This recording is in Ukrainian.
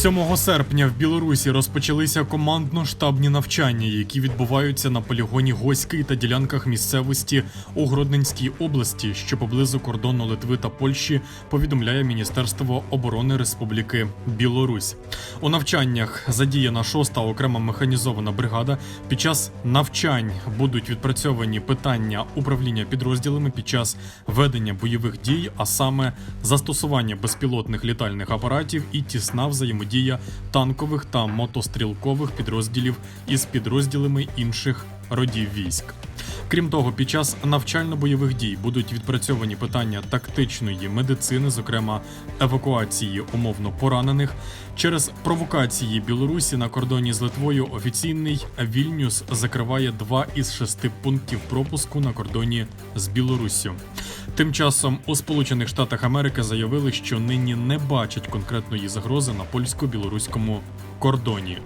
7 серпня в Білорусі розпочалися командно-штабні навчання, які відбуваються на полігоні Госький та ділянках місцевості у Гродненській області, що поблизу кордону Литви та Польщі, повідомляє Міністерство оборони Республіки Білорусь. У навчаннях задіяна шоста окрема механізована бригада. Під час навчань будуть відпрацьовані питання управління підрозділами під час ведення бойових дій, а саме застосування безпілотних літальних апаратів і тісна взаємодія танкових та мотострілкових підрозділів із підрозділами інших родів військ. Крім того, під час навчально-бойових дій будуть відпрацьовані питання тактичної медицини, зокрема евакуації умовно поранених. Через провокації Білорусі на кордоні з Литвою офіційний Вільнюс закриває два із шести пунктів пропуску на кордоні з Білоруссю. Тим часом у Сполучених Штатах Америки заявили, що нині не бачать конкретної загрози на польсько-білоруському кордоні.